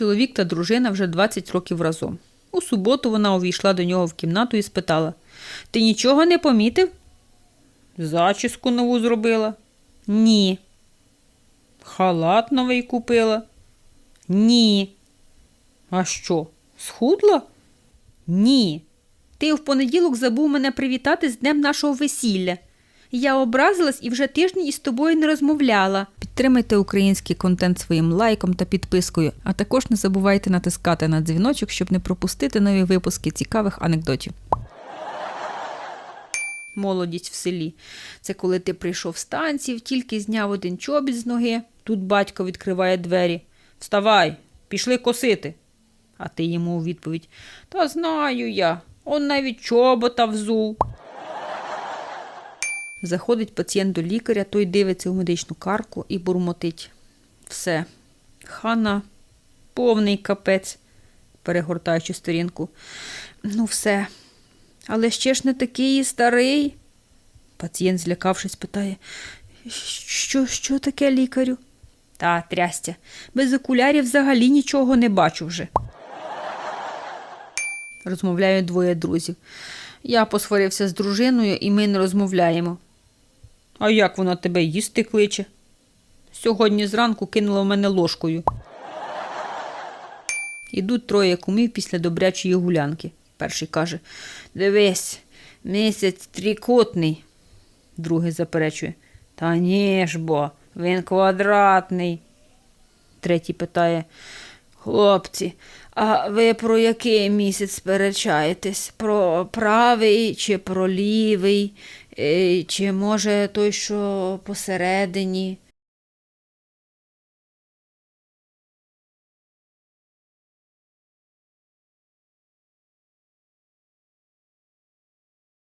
Чоловік та дружина вже 20 років разом. У суботу вона увійшла до нього в кімнату і спитала: Ти нічого не помітив? Зачіску нову зробила? Ні. Халат новий купила? Ні. А що, схудла? Ні. Ти в понеділок забув мене привітати з днем нашого весілля. Я образилась і вже тиждень із тобою не розмовляла. Підтримайте український контент своїм лайком та підпискою, а також не забувайте натискати на дзвіночок, щоб не пропустити нові випуски цікавих анекдотів. Молодість в селі. Це коли ти прийшов з танців, тільки зняв один чобіт з ноги. Тут батько відкриває двері. Вставай, пішли косити. А ти йому у відповідь Та знаю я, он навіть чобота взув. Заходить пацієнт до лікаря, той дивиться у медичну карку і бурмотить. Все. Хана, повний капець, перегортаючи сторінку. Ну, все. Але ще ж не такий старий. Пацієнт, злякавшись, питає, що, що таке лікарю? Та, трястя, без окулярів взагалі нічого не бачу вже. Розмовляють двоє друзів. Я посварився з дружиною, і ми не розмовляємо. А як вона тебе їсти кличе? Сьогодні зранку кинула в мене ложкою. Ідуть троє кумів після добрячої гулянки. Перший каже: Дивись, місяць трикутний. Другий заперечує. Та ні ж бо, він квадратний. Третій питає: Хлопці, а ви про який місяць сперечаєтесь? Про правий чи про лівий? Е, Чи може той, що посередині?